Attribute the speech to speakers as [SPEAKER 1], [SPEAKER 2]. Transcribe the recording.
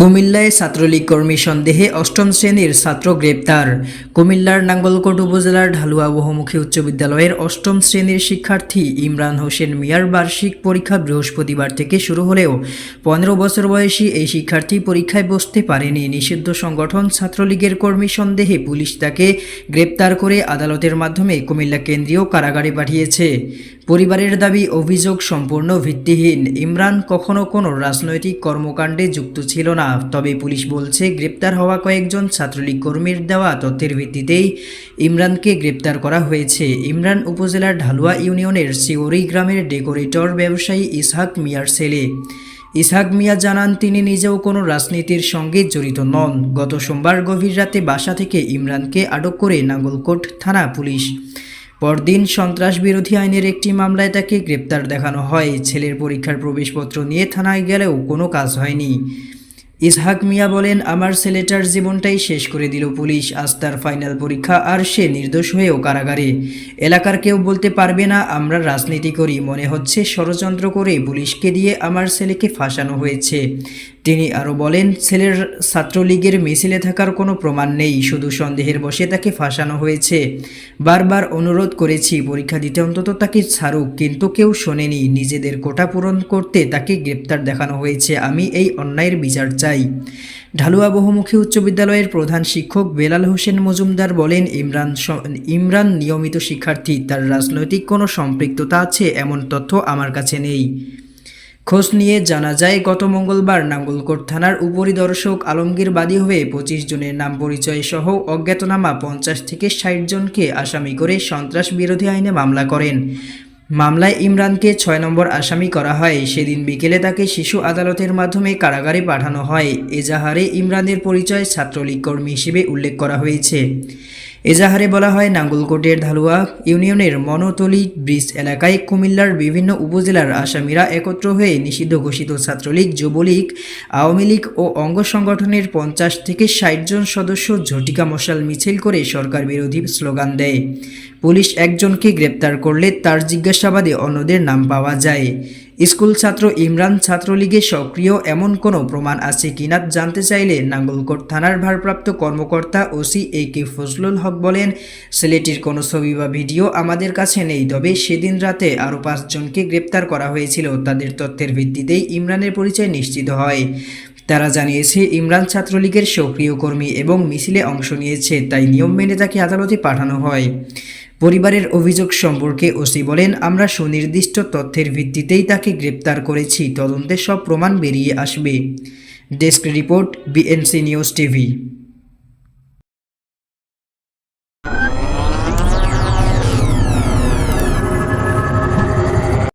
[SPEAKER 1] কুমিল্লায় ছাত্রলীগ কর্মী সন্দেহে অষ্টম শ্রেণির ছাত্র গ্রেপ্তার। কুমিল্লার নাঙ্গলকোট উপজেলার ঢালুয়া বহুমুখী উচ্চ বিদ্যালয়ের অষ্টম শ্রেণির শিক্ষার্থী ইমরান হোসেন মিয়ার বার্ষিক পরীক্ষা বৃহস্পতিবার থেকে শুরু হলেও পনেরো বছর বয়সী এই শিক্ষার্থী পরীক্ষায় বসতে পারেনি। নিষিদ্ধ সংগঠন ছাত্রলীগের কর্মী সন্দেহে পুলিশ তাকে গ্রেপ্তার করে আদালতের মাধ্যমে কুমিল্লা কেন্দ্রীয় কারাগারে পাঠিয়েছে। পরিবারের দাবি, অভিযোগ সম্পূর্ণ ভিত্তিহীন। ইমরান কখনো কোনো রাজনৈতিক কর্মকাণ্ডে যুক্ত ছিল না। তবে পুলিশ বলছে, গ্রেপ্তার হওয়া কয়েকজন ছাত্রলীগ কর্মীর দেওয়া তথ্যের ভিত্তিতেই ইমরানকে গ্রেপ্তার করা হয়েছে। ইমরান উপজেলার ঢালুয়া ইউনিয়নের সিওরি গ্রামের ডেকোরেটর ব্যবসায়ী ইসহাক মিয়ার ছেলে। ইসহাক মিয়া জানান, তিনি নিজেও কোনো রাজনীতির সঙ্গে জড়িত নন। গত সোমবার গভীর রাতে বাসা থেকে ইমরানকে আটক করে নাঙ্গলকোট থানা পুলিশ পরদিন সন্ত্রাস বিরোধী আইনের একটি মামলায় তাকে গ্রেপ্তার দেখানো হয়। ছেলের পরীক্ষার প্রবেশপত্র নিয়ে থানায় গেলেও কোনো কাজ হয়নি। ইসহাক মিয়া বলেন, আমার ছেলেটার জীবনটাই শেষ করে দিল পুলিশ। আজ তার ফাইনাল পরীক্ষা আর সে নির্দোষ হয়েও কারাগারে। এলাকার কেউ বলতে পারবে না, আমরা রাজনীতি করি। মনে হচ্ছে ষড়যন্ত্র করে পুলিশকে দিয়ে আমার ছেলেকে ফাঁসানো হয়েছে। তিনি আরও বলেন, ছেলের ছাত্রলীগের মিছিলে থাকার কোনো প্রমাণ নেই। শুধু সন্দেহের বসে তাকে ফাঁসানো হয়েছে। বারবার অনুরোধ করেছি, পরীক্ষা দিতে অন্তত তাকে ছাড়ুক। কিন্তু কেউ শোনেনি। নিজেদের কোটা পূরণ করতে তাকে গ্রেপ্তার দেখানো হয়েছে। আমি এই অন্যায়ের বিচার চাই। ঢালুয়া বহুমুখী উচ্চ বিদ্যালয়ের প্রধান শিক্ষক বেলাল হোসেন মজুমদার বলেন, ইমরান ইমরান নিয়মিত শিক্ষার্থী, তার রাজনৈতিক কোনো সম্পৃক্ততা আছে এমন তথ্য আমার কাছে নেই। খোঁজ নিয়ে জানা যায়, গত মঙ্গলবার নাঙ্গলকোট থানার উপরিদর্শক আলমগীর বাদী হয়ে পঁচিশ জনের নাম পরিচয় সহ অজ্ঞাতনামা পঞ্চাশ থেকে ষাট জনকে আসামি করে সন্ত্রাস বিরোধী আইনে মামলা করেন। মামলায় ইমরানকে ছয় নম্বর আসামি করা হয়। সেদিন বিকেলে তাকে শিশু আদালতের মাধ্যমে কারাগারে পাঠানো হয়। এজাহারে ইমরানের পরিচয় ছাত্রলীগ কর্মী হিসেবে উল্লেখ করা হয়েছে। এজাহারে বলা হয়, নাঙ্গলকোটের ধালুয়া ইউনিয়নের মনোতলি ব্রিজ এলাকায় কুমিল্লার বিভিন্ন উপজেলার আসামিরা একত্র হয়ে নিষিদ্ধ ঘোষিত ছাত্রলীগ, যুবলীগ, আওয়ামী লীগ ও অঙ্গ সংগঠনের পঞ্চাশ থেকে ষাট জন সদস্য ঝটিকা মশাল মিছিল করে সরকার বিরোধী স্লোগান দেয়। পুলিশ একজনকে গ্রেপ্তার করলে তার জিজ্ঞাসাবাদে অন্যদের নাম পাওয়া যায়। স্কুল ছাত্র ইমরান ছাত্রলীগে সক্রিয় এমন কোনো প্রমাণ আছে কিনা জানতে চাইলে নাঙ্গলকোট থানার ভারপ্রাপ্ত কর্মকর্তা ওসি এ কে ফজলুল হক বলেন ছেলেটির কোনো ছবি বা ভিডিও আমাদের কাছে নেই, তবে সেদিন রাতে আরও পাঁচজনকে গ্রেপ্তার করা হয়েছিল। তাদের তথ্যের ভিত্তিতেই ইমরানের পরিচয় নিশ্চিত হয়। তারা জানিয়েছে, ইমরান ছাত্রলীগের সক্রিয় কর্মী এবং মিছিলে অংশ নিয়েছে, তাই নিয়ম মেনে তাকে আদালতে পাঠানো হয়। পরিবারের অভিযোগ সম্পর্কে ওসি বলেন, আমরা সুনির্দিষ্ট তথ্যের ভিত্তিতেই তাকে গ্রেপ্তার করেছি। তদন্তে সব প্রমাণ বেরিয়ে আসবে। Desk report, BNC news TV.